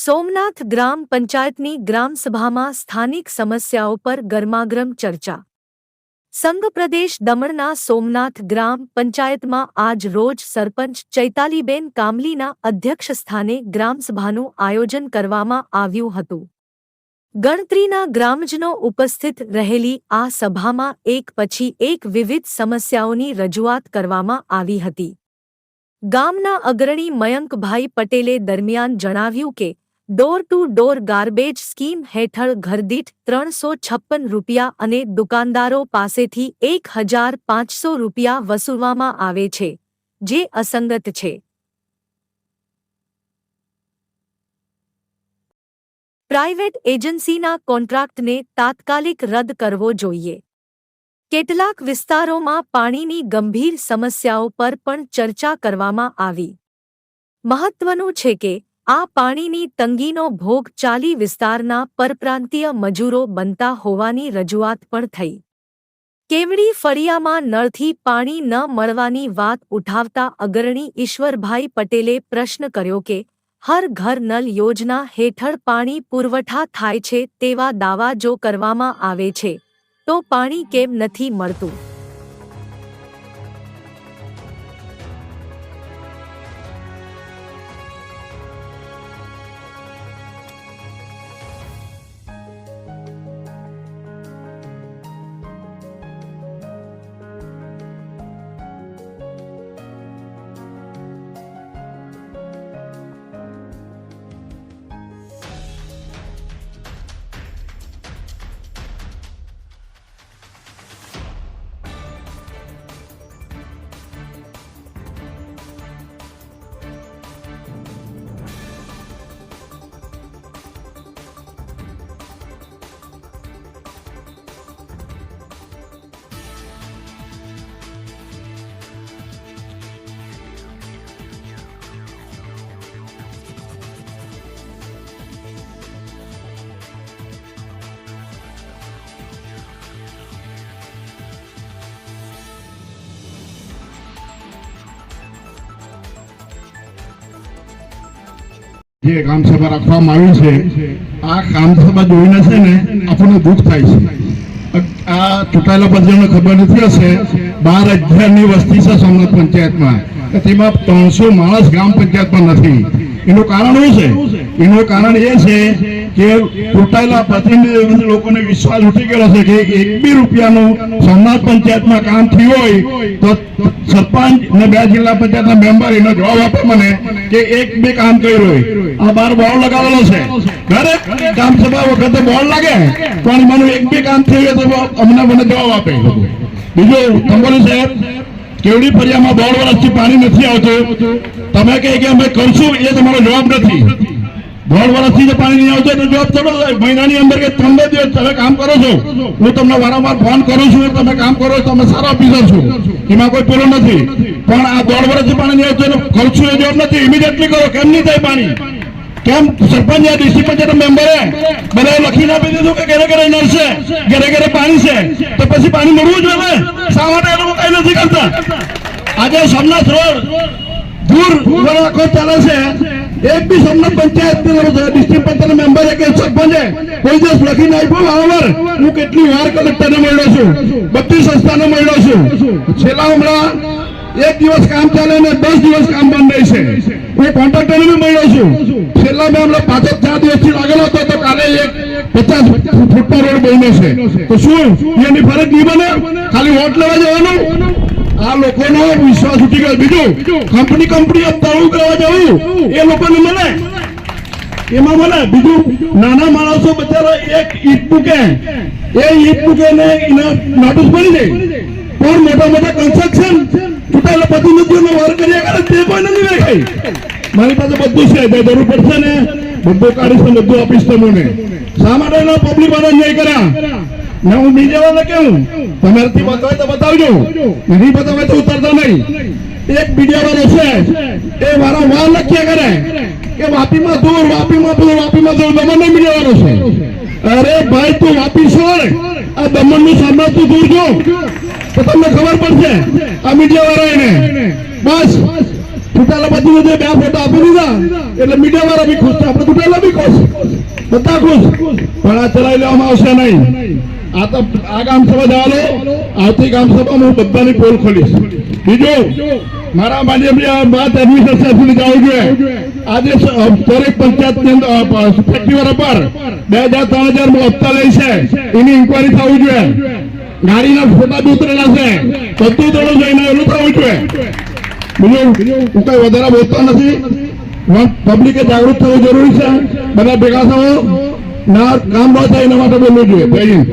સોમનાથ ગ્રામ પંચાયતની ગ્રામસભામાં સ્થાનિક સમસ્યાઓ પર ગરમાગરમ ચર્ચા. સંઘ પ્રદેશ દમણના સોમનાથ ગ્રામ પંચાયતમાં આજ રોજ સરપંચ ચૈતાલીબેન કામલીના અધ્યક્ષસ્થાને ગ્રામસભાનું આયોજન કરવામાં આવ્યું હતું. ગણતરીના ગ્રામજનો ઉપસ્થિત રહેલી આ સભામાં એક પછી એક વિવિધ સમસ્યાઓની રજૂઆત કરવામાં આવી હતી. ગામના અગ્રણી મયંકભાઈ પટેલે દરમિયાન જણાવ્યું કે door to door garbage scheme હેઠળ ઘરદીઠ ત્રણસો છપ્પન રૂપિયા અને દુકાનદારો પાસેથી એક હજાર પાંચસો રૂપિયા વસૂલવામાં આવે છે, જે અસંગત છે. પ્રાઇવેટ એજન્સીના કોન્ટ્રાક્ટને તાત્કાલિક રદ કરવો જોઈએ. કેટલાક વિસ્તારોમાં પાણીની ગંભીર સમસ્યાઓ પર પણ ચર્ચા કરવામાં આવી. મહત્વનું છે કે આ પાણીની તંગીનો ભોગ ચાલી વિસ્તારના પરપ્રાંતીય મજૂરો બનતા હોવાની રજૂઆત પણ થઈ. કેવડી ફળિયામાં નળથી પાણી ન મળવાની વાત ઉઠાવતા અગ્રણી ઈશ્વરભાઈ પટેલે પ્રશ્ન કર્યો કે, હર ઘર નલ યોજના હેઠળ પાણી પુરવઠા થાય છે તેવા દાવા જો કરવામાં આવે છે, તો પાણી કેમ નથી મળતું? જે ગ્રામસભા રાખવામાં આવી છે, આ ગ્રામસભા જોઈને છે ને આપણને દુઃખ થાય છે. આ ચૂંટાયેલા પદને ખબર નથી હશે, બાર હજારની વસ્તી છે સોમનાથ પંચાયતમાં. તેમાં ત્રણસો માણસ ગ્રામ પંચાયતમાં નથી. એનું કારણ શું છે? એનું કારણ એ છે કે ચૂંટાયેલા પ્રતિનિધિ લોકોને વિશ્વાસ ઉઠી ગયેલો છે કે એક બી રૂપિયાનું સોમનાથ પંચાયતમાં કામ થયું હોય તો સરપંચ ને બે જિલ્લા પંચાયતના મેમ્બર એનો જવાબ આપે મને કે એક બે કામ કર્યું હોય. આ બાર બોર્ડ લગાવેલો છે. દરેક ગ્રામસભા વખતે બોર્ડ લાગે, પણ મને એક બે કામ થયું હોય તો અમને મને જવાબ આપે. બીજું તંબોલી સાહેબ, કેવડી ફરિયામાં બોર્ડ વર્ષથી પાણી નથી આવતું. તમે કહે કે અમે કરશું, એ તમારો જવાબ નથી. દોઢ વર્ષથી જે પાણી નહીં આવતું જવાબ થોડો થાય. મહિનાની અંદર કે ત્રણ દિવસ તમે કામ કરો છો, હું તમને વારંવાર ફોન કરું છું તમે કામ કરો તમે સારા ઓફિસર છો. એમાં કોઈ પેલો નથી. પણ આ દોઢ વર્ષથી પાણી નહીં આવતું એનો કરશું એ જવાબ નથી. ઇમિડિયેટલી કરો કેમ નહીં થાય પાણી? કેમ સરપંચ ડીસી પંચાયત મેમ્બરે બધા લખીને આપી દીધું કે ઘરે ઘરે નળ છે, ઘરે ઘરે પાણી છે. તો પછી પાણી મળવું જોઈએ શા માટે એ લોકો કઈ નથી કરતા? આજે સોમનાથ રોડ દૂર આખો ચાલે છે. એક બી સમના પંચાયત ડિસ્ટ્રિક્ટ પંચાયત મેમ્બર કે સરપંચ કોઈ દિવસ લખીને આપ્યો બરાબર હું કેટલી વાર કલેક્ટરને મળ્યો છું, બધી સંસ્થાને મળ્યો છું. છેલ્લા હમણાં એક દિવસ કામ ચાલે ને દસ દિવસ કામ બંધ રહે હું કોન્ટ્રાક્ટરને બી મળ્યો છું. છેલ્લા મેં હમણાં પાંચ ચાર દિવસથી લાગેલો હતો, તો કાલે એક પચાસ ફૂટનો રોડ બન્યો છે. તો શું? એની ફરજ નહીં બને? ખાલી વોટ લેવા જવાનું? આ લોકોનો વિશ્વાસ ઉઠી ગયો. બીજું કંપની કંપની અપતાળું કરવા જવું એ લોકોને મને એમાં મને બીજું, નાના માણસો બચારા એક ઈટ મૂકે. એ ઈટ મૂકે ને એના નોટિસ પડી જાય. પણ મોટા મોટા કન્સ્ટ્રક્શન ચૂંટાયેલા પ્રતિનિધિઓનો વાર કર્યા કરે તે કોઈ નથી દેખાય. મારી પાસે બધું છે. જરૂર પડશે ને. બધું કાઢીશ બધું આપીશ તમને. શા માટે પબ્લિક વાળા નહીં કર્યા? ને હું બીજા વાળા કેવું તમારાથી બતાવે તો બતાવજો. નહીં બતાવે તો ઉતરતા નહીં. એક બીજા વાળો છે, એ વારંવાર લખ્યા કરે. કે વાપીમાં દૂર વાપીમાં દૂર વાપીમાં દૂર દમણ મીડિયા વાળો છે. અરે ભાઈ, તું વાપી છોડ. આ દમણનું તું દૂર જો. તો તમને ખબર પડશે, આ મીડિયા વાળા એને. બસ. ચૂંટાયેલા બધું બે ફોટો આપી દીધા, એટલે મીડિયા વાળા બી ખુશ છે. આપણે ચૂંટાયેલા બી ખુશ. બધા ખુશ. પણ આ ચલાવી લેવામાં આવશે નહીં. આ તો આ ગામ સભા જવાનો આવતી ગામ સભામાં હું બધાની પોલ ખોલીશ. બીજું, મારા માન્ય વાત એડમિનિસ્ટ્રેશન સુધી જવું આજે દરેક પંચાયતની પર બે હજાર, ત્રણ હજાર હપ્તા લે છે. એની ઇન્કવાયરી થવું જોઈએ. ગાડીના ફોટા બી ઉતરેલા છે. બધું થોડું જોઈને એનું થવું જોઈએ બીજું, હું કઈ વધારે બોલતો નથી. પબ્લિકે જાગૃત થવું જરૂરી છે. બધા ભેગા થવો. ના, કામ ન થાય એના માટે બોલવું જોઈએ હિન્દ